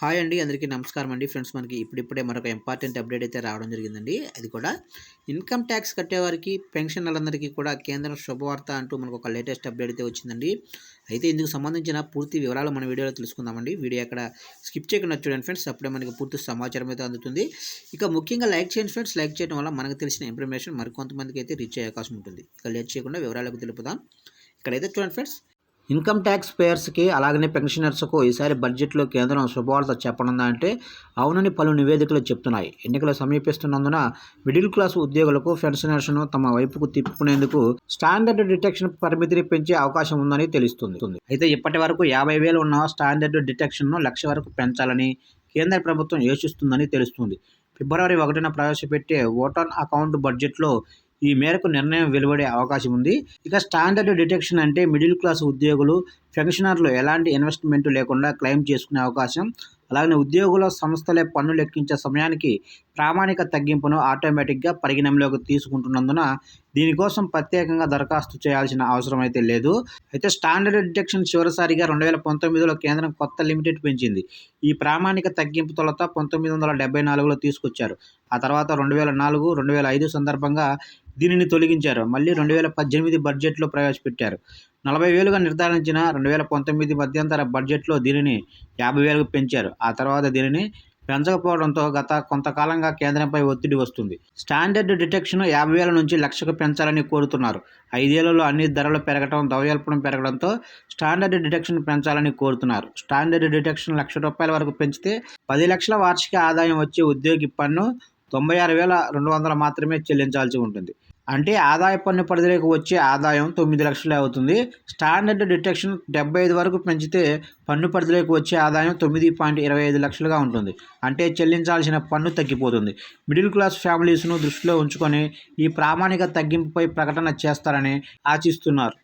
Hi అండి అందరికీ నమస్కారం అండి. ఫ్రెండ్స్ మనకి ఇప్పుడిప్పుడే మరొక ఇంపార్టెంట్ అప్డేట్ అయితే రావడం జరిగిందండి. అది కూడా ఇన్కమ్ ట్యాక్స్ కట్టేవారికి పెన్షనర్లందరికీ కూడా కేంద్రం శుభవార్త అంటూ మనకు ఒక లేటెస్ట్ అప్డేట్ అయితే వచ్చిందండి. అయితే ఇందుకు సంబంధించిన పూర్తి వివరాలు మన వీడియోలో తెలుసుకుందామండి. వీడియో అక్కడ స్కిప్ చేయకుండా చూడండి ఫ్రెండ్స్ అప్పుడే మనకి పూర్తి సమాచారం అయితే అందుతుంది. ఇక ముఖ్యంగా లైక్ చేయండి ఫ్రెండ్స్ లైక్ చేయడం వల్ల మనకు తెలిసిన ఇన్ఫర్మేషన్ మరికొంతమందికి అయితే రీచ్ అయ్యే అవకాశం ఉంటుంది. ఇక లేట్ చేయకుండా వివరాలకు తెలుపుదాం. ఇక్కడైతే చూడండి ఫ్రెండ్స్ ఇన్కమ్ ట్యాక్స్ పేయర్స్కి అలాగనే పెన్షనర్స్కు ఈసారి బడ్జెట్లో కేంద్రం శుభవార్త చెప్పనుందా అంటే అవునని పలు నివేదికలు చెప్తున్నాయి. ఎన్నికలు సమీపిస్తున్నందున మిడిల్ క్లాస్ ఉద్యోగులకు పెన్షనర్స్ను తమ వైపుకు తిప్పుకునేందుకు స్టాండర్డ్ డిటెక్షన్ పరిమితిని పెంచే అవకాశం ఉందని తెలుస్తుంది. అయితే ఇప్పటి వరకు యాభై వేలు ఉన్న స్టాండర్డ్ డిటెక్షన్ను లక్ష వరకు పెంచాలని కేంద్ర ప్రభుత్వం యోచిస్తుందని తెలుస్తుంది. ఫిబ్రవరి ఒకటిన ప్రవేశపెట్టే ఓటాన్ అకౌంట్ బడ్జెట్లో ఈ మేరకు నిర్ణయం వెలువడే అవకాశం ఉంది. ఇక స్టాండర్డ్ డిటెక్షన్ అంటే మిడిల్ క్లాస్ ఉద్యోగులు పెన్షనర్లు ఎలాంటి ఇన్వెస్ట్మెంట్ లేకుండా క్లెయిమ్ చేసుకునే అవకాశం. అలాగే ఉద్యోగుల సంస్థలే పన్ను లెక్కించే సమయానికి ప్రామాణిక తగ్గింపును ఆటోమేటిక్గా పరిగణంలోకి తీసుకుంటున్నందున దీనికోసం ప్రత్యేకంగా దరఖాస్తు చేయాల్సిన అవసరం అయితే లేదు. అయితే స్టాండర్డ్ డిటెక్షన్ చివరిసారిగా రెండు వేల పంతొమ్మిదిలో కేంద్రం కొత్త లిమిటెడ్ పెంచింది. ఈ ప్రామాణిక తగ్గింపు తొలత పంతొమ్మిది వందల డెబ్బై నాలుగులో తీసుకొచ్చారు. ఆ తర్వాత రెండు వేల నాలుగు రెండు వేల ఐదు సందర్భంగా దీనిని తొలగించారు. మళ్ళీ రెండు వేల పద్దెనిమిది బడ్జెట్లో ప్రవేశపెట్టారు. నలభై వేలుగా నిర్ధారించిన రెండు వేల పంతొమ్మిది మధ్యంతర బడ్జెట్లో దీనిని యాభై వేలకు పెంచారు. ఆ తర్వాత దీనిని పెంచకపోవడంతో గత కొంతకాలంగా కేంద్రంపై ఒత్తిడి వస్తుంది. స్టాండర్డ్ డిటెక్షన్ యాభై వేల నుంచి లక్షకు పెంచాలని కోరుతున్నారు. ఐదేళ్ళలో అన్ని ధరలు పెరగడం ద్రవ్యోల్పణం పెరగడంతో స్టాండర్డ్ డిటెక్షన్ పెంచాలని కోరుతున్నారు. స్టాండర్డ్ డిటెక్షన్ లక్ష రూపాయల వరకు పెంచితే పది లక్షల వార్షిక ఆదాయం వచ్చే ఉద్యోగి పన్ను తొంభై ఆరు వేల రెండు వందలు మాత్రమే చెల్లించాల్సి ఉంటుంది. అంటే ఆదాయ పన్ను పరిధిలోకి వచ్చే ఆదాయం తొమ్మిది లక్షలే అవుతుంది. స్టాండర్డ్ డిటెక్షన్ డెబ్బై ఐదు వరకు పెంచితే పన్ను పరిధిలోకి వచ్చే ఆదాయం తొమ్మిది పాయింట్ ఇరవై ఐదు లక్షలుగా ఉంటుంది. అంటే చెల్లించాల్సిన పన్ను తగ్గిపోతుంది. మిడిల్ క్లాస్ ఫ్యామిలీస్ను దృష్టిలో ఉంచుకొని ఈ ప్రామాణిక తగ్గింపుపై ప్రకటన చేస్తారని ఆశిస్తున్నారు.